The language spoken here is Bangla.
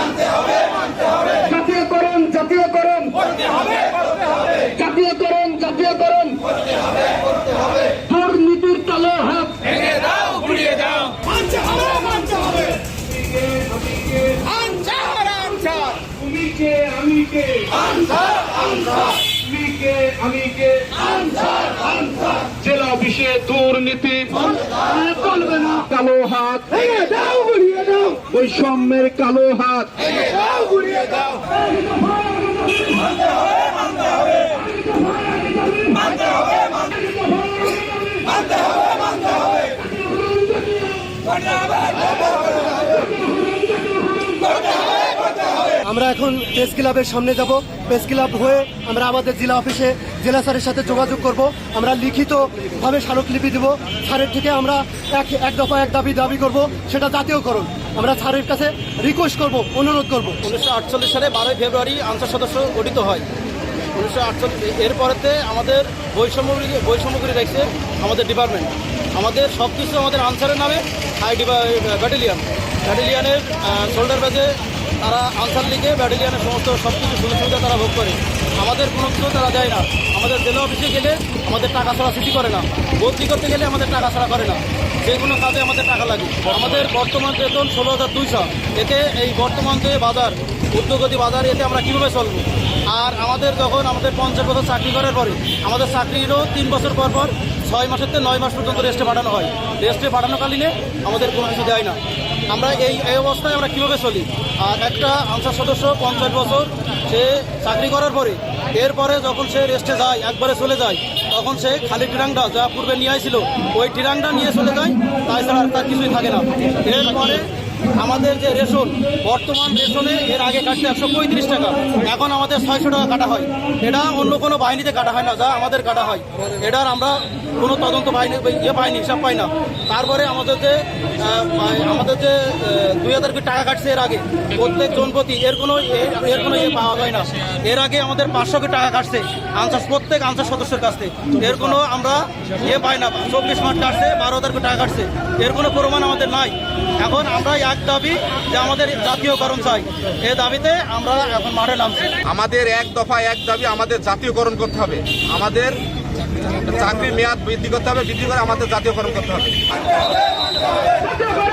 মানতে হবে মানতে হবে। জাতীয়করণ জাতীয়করণ। করতে হবে করতে হবে। জাতীয়করণ জাতীয়করণ। করতে হবে করতে হবে। দুর্নীতির তালে হাত। ভেঙে দাও গুড়িয়ে দাও। মানতে হবে মানতে হবে। আনসার আনসার। তুমি কে আমি কে আনসার আনসার। আমি কে? জেলা অফিসে দুর্নীতি। চলবে না কালো হাত। বৈষম্যের কালো হাত। ভেঙে দাও গুড়িয়ে আমরা এখন প্রেস ক্লাবের সামনে যাব। প্রেস ক্লাব হয়ে আমরা আমাদের জেলা অফিসে জেলা স্যারের সাথে যোগাযোগ করব। আমরা লিখিতভাবে স্মারকলিপি দেব। স্যারের থেকে আমরা এক এক দফা এক দাবি দাবি করব, সেটা জাতীয়করণ। আমরা স্যারের কাছে রিকোয়েস্ট করব, অনুরোধ করব। উনিশশো আটচল্লিশ সালে বারোই ফেব্রুয়ারি আনসার সদস্য গঠিত হয়। উনিশশো আটচল্লিশ এরপরেতে আমাদের বৈষম্যগুলি বৈষম্যগুলি দেখছে আমাদের ডিপার্টমেন্ট আমাদের সব কিছু আমাদের আনসারের নামে হাই ব্যাটালিয়ান ব্যাটালিয়ানের শোল্ডার ব্যাজে তারা আনসার লিগে ব্যাটালিয়ানের সমস্ত সব কিছু সুযোগ সুবিধা তারা ভোগ করে। আমাদের কোনো কিছু তারা দেয় না। আমাদের জেলা অফিসে গেলে আমাদের টাকা ছাড়া ছুটি করে না। বদলি করতে গেলে আমাদের টাকা ছাড়া করে না। যে কোনো কাজে আমাদের টাকা লাগে। আমাদের বর্তমান বেতন ষোলো হাজার দুইশো। এতে এই বর্তমান যে বাজার উদ্যোগতি বাজার, এতে আমরা কীভাবে চলবো? আর আমাদের যখন আমাদের পঞ্চাশ বছর চাকরি করার পরে, আমাদের চাকরিরও তিন বছর পর পর ছয় মাসের থেকে নয় মাস পর্যন্ত রেস্টে পাঠানো হয়। রেস্টে পাঠানোকালীনে আমাদের কোনো কিছু দেয় না। আমরা এই এই অবস্থায় আমরা কীভাবে চলি? আর একটা আনসার সদস্য পঞ্চাশ বছর, সে চাকরি করার পরে, এরপরে যখন সে রেস্টে যায়, একবারে চলে যায়, তখন সে খালি টিরাংটা যা পূর্বে নিয়ে আসছিল ওই টিরাংটা নিয়ে চলে যায় আর তার কিছুই থাকে না। এরপরে আমাদের যে রেশন, বর্তমান রেশনে এর আগে কাটতে একশো পঁয়ত্রিশ টাকা, এখন আমাদের ছয়শো টাকা কাটা হয়। এটা অন্য কোনো বাহিনীতে কাটা হয় না, যা আমাদের কাটা হয়। এটার আমরা কোনো তদন্ত বাহিনী ইয়ে পাইনি, হিসাব পাই না। তারপরে আমাদের যে আমাদের যে দুই হাজার টাকা কাটছে এর আগে, প্রত্যেক জনপ্রতি এর কোনো এর- কোনো ইয়ে পাওয়া যায় না। এর আগে আমাদের পাঁচশো টাকা কাটছে, আনসার, প্রত্যেক আনসার সদস্যের কাছ থেকে। এর কোনো আমরা ইয়ে পাই না, চব্বিশ মাস কাটছে, বারো হাজার টাকা কাটছে। এর কোনো প্রমাণ আমাদের নাই। এখন আমরা এক দাবি যে আমাদের জাতীয়করণ চাই। এই দাবিতে আমরা এখন মাঠে নামছি। আমাদের এক দফা এক দাবি, আমাদের জাতীয়করণ করতে হবে। আমাদের চাকরির মেয়াদ বৃদ্ধি করতে হবে, বৃদ্ধি করে আমাদের জাতীয়করণ করতে হবে করতে হবে।